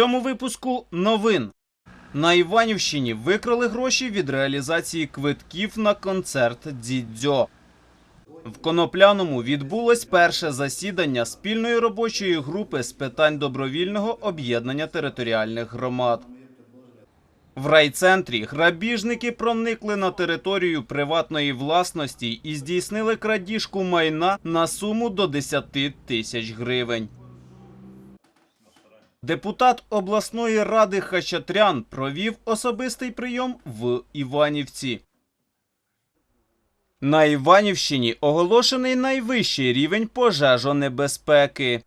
цьому випуску новин. На Іванівщині викрали гроші від реалізації квитків на концерт Дідзьо. В Конопляному відбулось перше засідання спільної робочої групи з питань добровільного об'єднання територіальних громад. В райцентрі грабіжники проникли на територію приватної власності і здійснили крадіжку майна на суму до 10 тисяч гривень. Депутат обласної ради Хачатрян провів особистий прийом в Іванівці. На Іванівщині оголошений найвищий рівень пожежонебезпеки.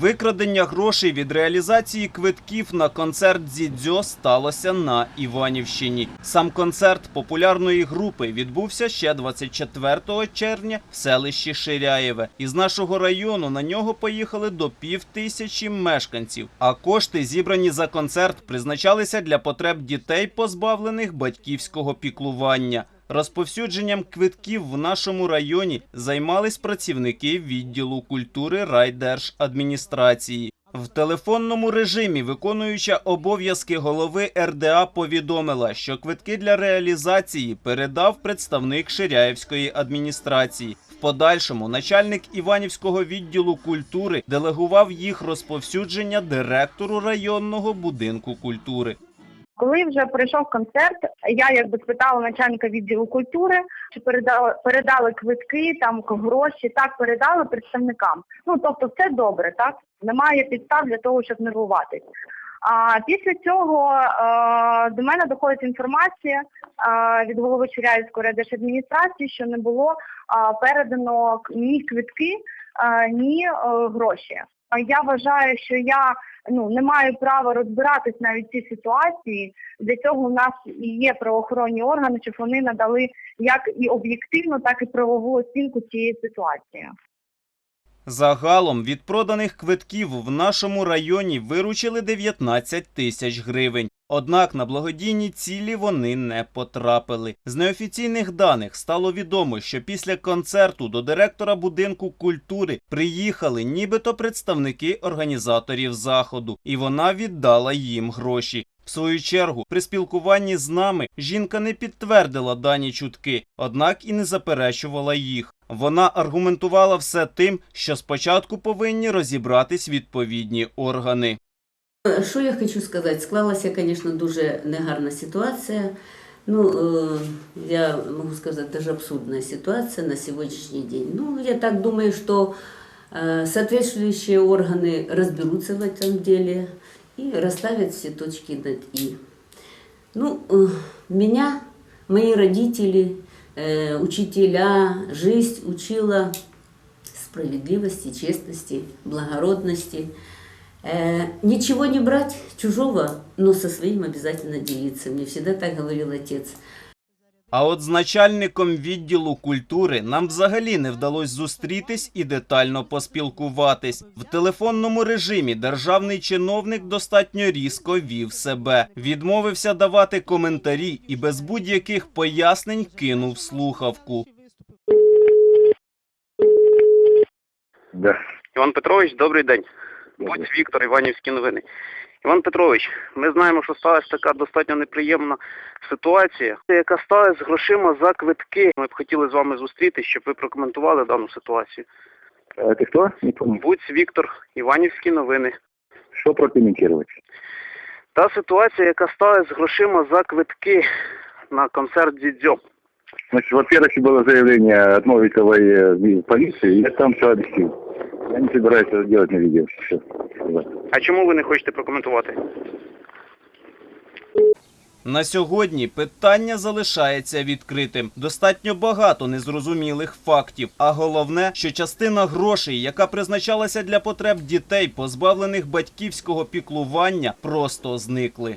Викрадення грошей від реалізації квитків на концерт Дзідзьо сталося на Іванівщині. Сам концерт популярної групи відбувся ще 24 червня в селищі Ширяєве. Із нашого району на нього поїхали до пів тисячі мешканців. А кошти, зібрані за концерт, призначалися для потреб дітей, позбавлених батьківського піклування. Розповсюдженням квитків в нашому районі займались працівники відділу культури райдержадміністрації. В телефонному режимі виконуюча обов'язки голови РДА повідомила, що квитки для реалізації передав представник Ширяївської адміністрації. В подальшому начальник Іванівського відділу культури делегував їх розповсюдження директору районного будинку культури. Коли вже пройшов концерт, я якби спитала начальника відділу культури, чи передали, передали квитки, там гроші, так передали представникам. Ну тобто, все добре, так немає підстав для того, щоб нервуватись. А після цього е, до мене доходить інформація е, від голови Чуряївської райдержадміністрації, що не було е, передано ні квитки, е, ні е, гроші. Я вважаю, що я ну не маю права розбиратись навіть в цій ситуації. Для цього у нас і є правоохоронні органи, щоб вони надали як і об'єктивну, так і правову оцінку цієї ситуації. Загалом від проданих квитків в нашому районі виручили 19 тисяч гривень. Однак на благодійні цілі вони не потрапили. З неофіційних даних стало відомо, що після концерту до директора будинку культури приїхали нібито представники організаторів заходу, і вона віддала їм гроші. В свою чергу, при спілкуванні з нами жінка не підтвердила дані чутки, однак і не заперечувала їх. Вона аргументувала все тим, що спочатку повинні розібратись відповідні органи. Що я хочу сказати? Склалася, звісно, дуже негарна ситуація. Ну, я можу сказати, даже абсурдная ситуация на сегодняшний день. Ну, я так думаю, что соответствующие органы разберутся в этом деле и расставят все точки над «и». Ну, э, меня, мои родители, э, учителя, жизнь учила справедливости, честности, благородности. Э, ничего не брать чужого, но со своим обязательно делиться. Мне всегда так говорил отец. А от з начальником відділу культури нам взагалі не вдалося зустрітись і детально поспілкуватись. В телефонному режимі державний чиновник достатньо різко вів себе, відмовився давати коментарі і без будь-яких пояснень кинув слухавку. Да. Іван Петрович, добрий день. Добрий. Будь Віктор, Іванівські новини. Іван Петрович, ми знаємо, що сталася така достатньо неприємна ситуація, яка сталася з грошима за квитки. Ми б хотіли з вами зустрітися, щоб ви прокоментували дану ситуацію. А ты кто? Не понял. Будь Віктор, Іванівські новини. Что прокомментировать? Та ситуація, яка сталася з грошима за квитки на концерт Дідзьо. Значит, во-первых, было заявление от Новиковой э, в полиции, я там все объяснил. Я не собираюсь это делать на видео. Все. А чому ви не хочете прокоментувати? На сьогодні питання залишається відкритим. Достатньо багато незрозумілих фактів. А головне, що частина грошей, яка призначалася для потреб дітей, позбавлених батьківського піклування, просто зникли.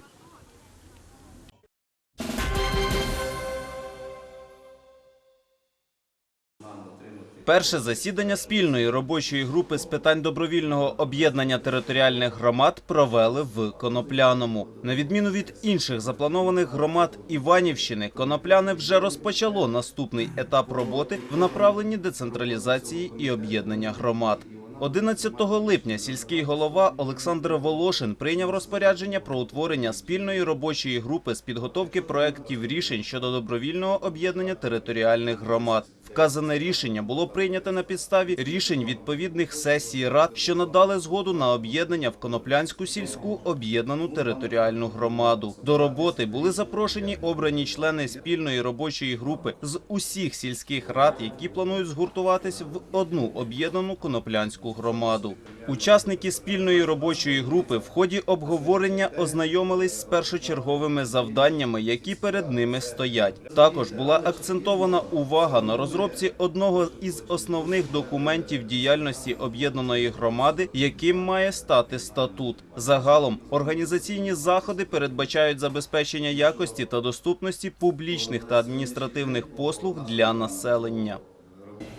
Перше засідання спільної робочої групи з питань добровільного об'єднання територіальних громад провели в Конопляному. На відміну від інших запланованих громад Іванівщини, Конопляне вже розпочало наступний етап роботи в направленні децентралізації і об'єднання громад. 11 липня сільський голова Олександр Волошин прийняв розпорядження про утворення спільної робочої групи з підготовки проєктів рішень щодо добровільного об'єднання територіальних громад. Вказане рішення було прийнято на підставі рішень відповідних сесій рад, що надали згоду на об'єднання в Коноплянську сільську об'єднану територіальну громаду. До роботи були запрошені обрані члени спільної робочої групи з усіх сільських рад, які планують згуртуватись в одну об'єднану коноплянську громаду. Учасники спільної робочої групи в ході обговорення ознайомились з першочерговими завданнями, які перед ними стоять. Також була акцентована увага на розробці одного із основних документів діяльності об'єднаної громади, яким має стати статут. Загалом організаційні заходи передбачають забезпечення якості та доступності публічних та адміністративних послуг для населення.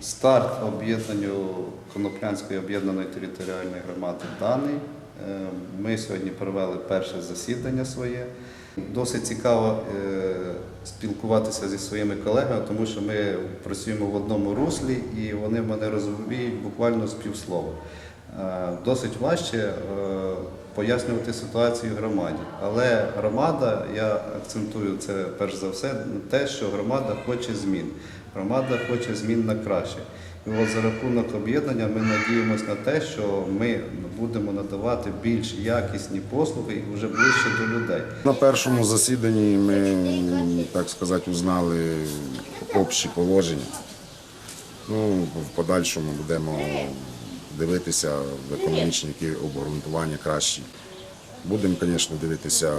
Старт об'єднанню Коноплянської об'єднаної територіальної громади даний. Е, Ми сьогодні провели перше засідання своє. Досить цікаво е, спілкуватися зі своїми колегами, тому що ми працюємо в одному руслі і вони мене розуміють буквально з півслова. Е, Досить важче е, пояснювати ситуацію громаді. Але громада, я акцентую це перш за все, те, що громада хоче змін. Громада хоче змін на краще. І от за рахунок об'єднання ми надіємося на те, що ми будемо надавати більш якісні послуги і вже ближче до людей. На першому засіданні ми, так сказати, узнали общі положення. Ну, в подальшому будемо дивитися в економічні обґрунтування кращі. Будемо, звісно, дивитися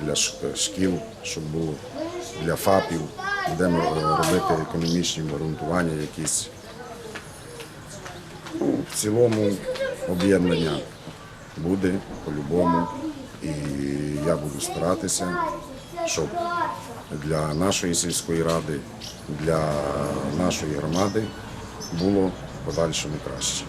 для шкіл, щоб було для ФАПів. Будемо е, робити економічні обґрунтування якісь. Ну, в цілому об'єднання буде по-любому. І я буду старатися, щоб для нашої сільської ради, для нашої громади було подальшому краще.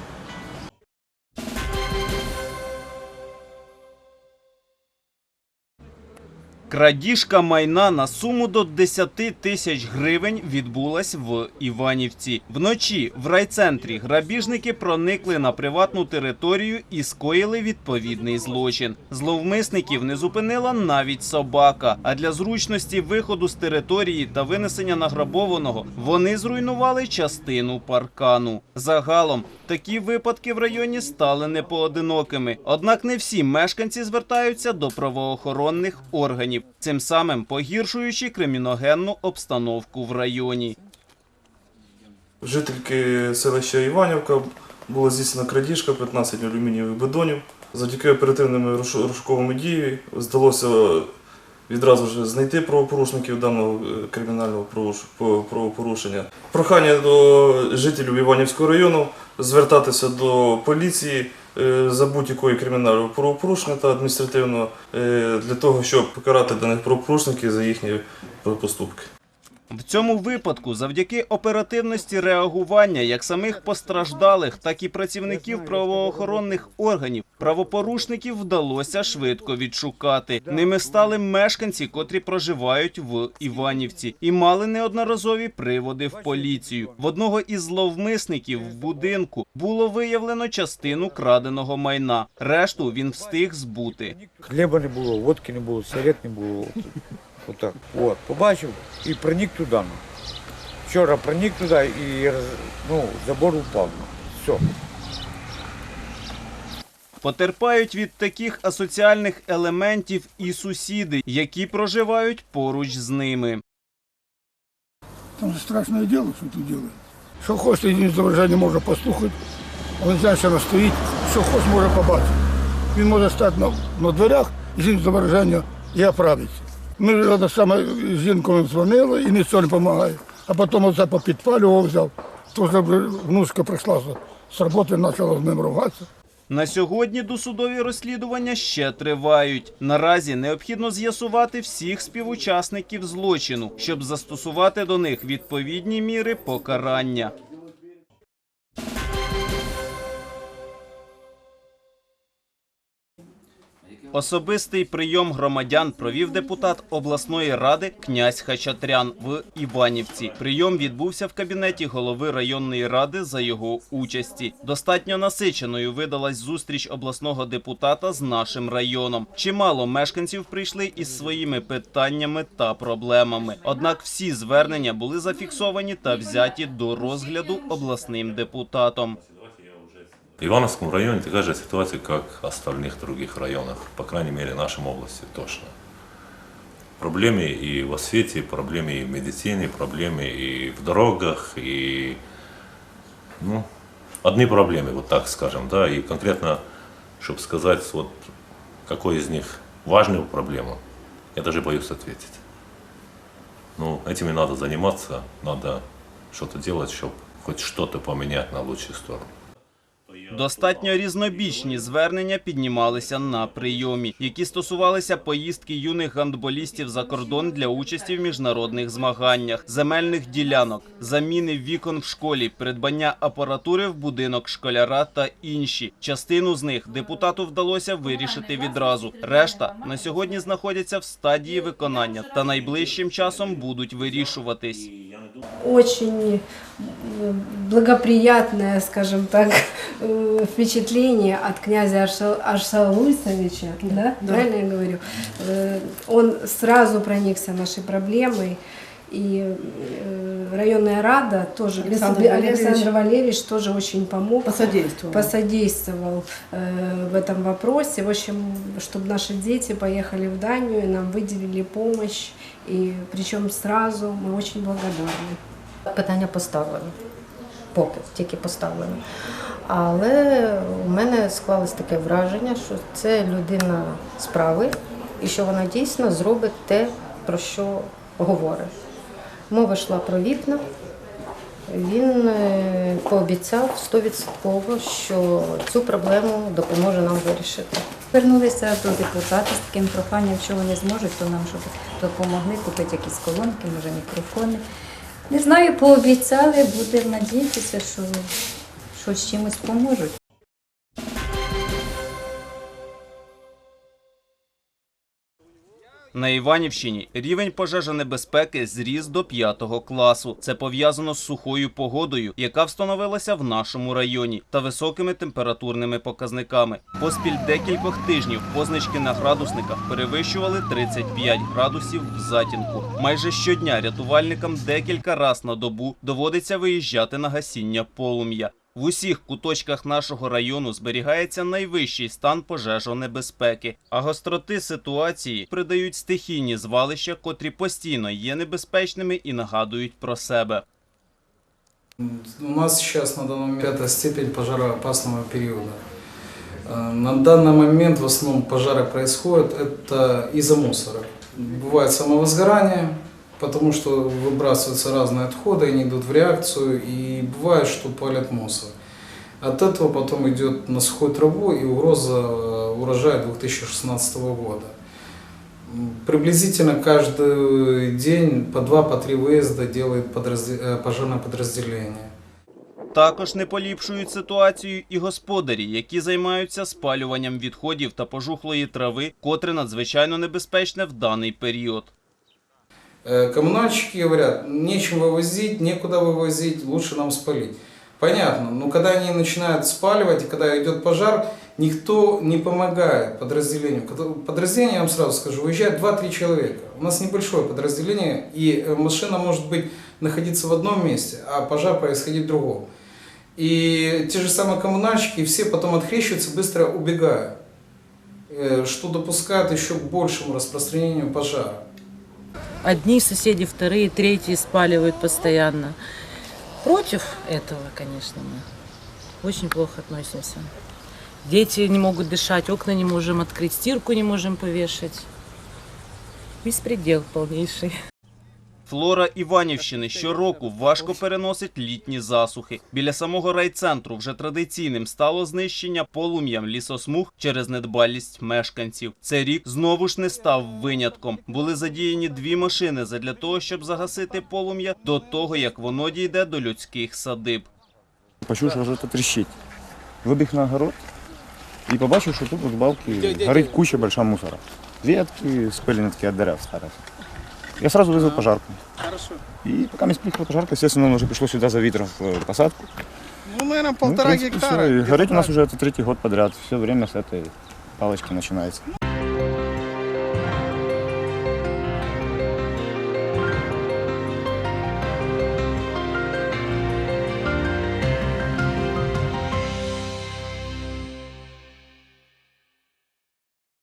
Крадіжка майна на суму до 10 тисяч гривень відбулась в Іванівці. Вночі в райцентрі грабіжники проникли на приватну територію і скоїли відповідний злочин. Зловмисників не зупинила навіть собака. А для зручності виходу з території та винесення награбованого вони зруйнували частину паркану. Загалом такі випадки в районі стали непоодинокими. Однак не всі мешканці звертаються до правоохоронних органів, цим самим погіршуючи криміногенну обстановку в районі. Жительки селища Іванівка була здійснена крадіжка 15 алюмінієвих бидонів. Завдяки оперативними розшуковими діями вдалося відразу ж знайти правопорушників даного е, кримінального правопорушення. Прохання до жителів Іванівського району звертатися до поліції за будь-якої кримінального правопорушення та адміністративного е, для того, щоб покарати даних правопорушників за їхні поступки. В цьому випадку, завдяки оперативності реагування як самих постраждалих, так і працівників правоохоронних органів, правопорушників вдалося швидко відшукати. Ними стали мешканці, котрі проживають в Іванівці, і мали неодноразові приводи в поліцію. В одного із зловмисників в будинку було виявлено частину краденого майна. Решту він встиг збути. Хліба не було, водки не було, сигарет не було. Отак. От, побачив і проник туди. ну. Вчора проник туди і ну, забор упав. ну. Все. Потерпають від таких асоціальних елементів і сусіди, які проживають поруч з ними. Там же страшное дело, что ты делаешь. Що хочеш, він зображення може послухати, він що вона стоїть, що хочеш, може побачити. Він може стати на, на дверях, і жінка зображення і оправиться. Ми саме з жінкою дзвонили і нічого не допомагає. А потім оце попідпалював взяв. То вже внучка прийшла з роботи, почала з ним ругатися. На сьогодні досудові розслідування ще тривають. Наразі необхідно з'ясувати всіх співучасників злочину, щоб застосувати до них відповідні міри покарання. Особистий прийом громадян провів депутат обласної ради князь Хачатрян в Іванівці. Прийом відбувся в кабінеті голови районної ради за його участі. Достатньо насиченою видалась зустріч обласного депутата з нашим районом. Чимало мешканців прийшли із своїми питаннями та проблемами. Однак всі звернення були зафіксовані та взяті до розгляду обласним депутатом. Ивановском районе такая же ситуация, как в остальных других районах, по крайней мере, в нашем области точно. Проблемы и в освете, проблемы и в медицине, проблемы и в дорогах, и ну, одни проблемы, вот так скажем, да, и конкретно, чтобы сказать, вот какой из них важную проблему, я даже боюсь ответить. Ну, этими надо заниматься, надо что-то делать, чтобы хоть что-то поменять на лучшую сторону. Достатньо різнобічні звернення піднімалися на прийомі, які стосувалися поїздки юних гандболістів за кордон для участі в міжнародних змаганнях, земельних ділянок, заміни вікон в школі, придбання апаратури в будинок школяра та інші. Частину з них депутату вдалося вирішити відразу. Решта на сьогодні знаходяться в стадії виконання та найближчим часом будуть вирішуватись. очень благоприятное, скажем так, э, впечатление от князя Аршал- Аршалуйсовича, да? правильно я говорю? Э, Он сразу проникся нашей проблемой, и э, районная рада тоже, Александр Валерьевич. Александр Валерьевич тоже очень помог, Посодействовал. посодействовал э, в этом вопросе. В общем, чтобы наши дети поехали в Данию и нам выделили помощь, и причем сразу мы очень благодарны. Питання поставлено. Поки тільки поставлено. Але у мене склалось таке враження, що це людина справи і що вона дійсно зробить те, про що говорить. Мова йшла про вікна. Він е, пообіцяв 100%, що цю проблему допоможе нам вирішити. Звернулися до депутата з таким проханням, якщо вони зможуть, то нам щоб допомогли купити якісь колонки, може мікрофони. Не знаю, пообіцяли, будемо надіятися, що щось чимось поможуть. На Іванівщині рівень пожежонебезпеки зріс до 5 класу. Це пов'язано з сухою погодою, яка встановилася в нашому районі, та високими температурними показниками. Поспіль декількох тижнів позначки на градусниках перевищували 35 градусів в затінку. Майже щодня рятувальникам декілька раз на добу доводиться виїжджати на гасіння полум'я. В усіх куточках нашого району зберігається найвищий стан пожежонебезпеки, а гостроти ситуації придають стихійні звалища, котрі постійно є небезпечними і нагадують про себе. У нас сейчас на данный момент пятая степень пожароопасного периода. Э, На данный момент в основном пожары происходят это из-за мусора. Бывает самовозгорание, потому что выбрасываются разные отходы, они идут в реакцию, и бывает, что палят мусор. От этого потом идет на сухую траву и угроза э, урожая 2016 года. М, Приблизительно каждый день по два, по три выезда делает подразде- э, пожарное подразделение. Також не поліпшують ситуацію і господарі, які займаються спалюванням відходів та пожухлої трави, котре надзвичайно небезпечне в даний період. Э, Коммунальщики говорят, нечем вывозить, некуда вывозить, лучше нам спалить. Понятно, но когда они начинают спаливать, и когда идет пожар, никто не помогает подразделению. Подразделение, я вам сразу скажу, уезжает 2-3 человека. У нас небольшое подразделение, и э, машина может быть находиться в одном месте, а пожар происходить в другом. И те же самые коммунальщики, все потом отхрещиваются, быстро убегая, э, что допускает еще к большему распространению пожара. Одни соседи, вторые, третьи спаливают постоянно. Против этого, конечно, мы очень плохо относимся. Дети не могут дышать, окна не можем открыть, стирку не можем повешать. Беспредел полнейший. Флора Іванівщини щороку важко переносить літні засухи. Біля самого райцентру вже традиційним стало знищення полум'ям лісосмуг через недбалість мешканців. Цей рік знову ж не став винятком. Були задіяні дві машини задля того, щоб загасити полум'я до того, як воно дійде до людських садиб. Почув, що щось тріщить. Вибіг на город і побачив, що тут у балки горить куча большая мусора. Ветки, спилені такі від дерев старих. Я сразу вызвал пожарку. Хорошо. И пока мне приехала пожарка, естественно, уже пришло сюда за ветром в посадку. Ну, наверное, Ну, в полтора принципе, гектара. всё. И где-то гореть у нас так. уже это третий год подряд. Все время с этой палочки начинается.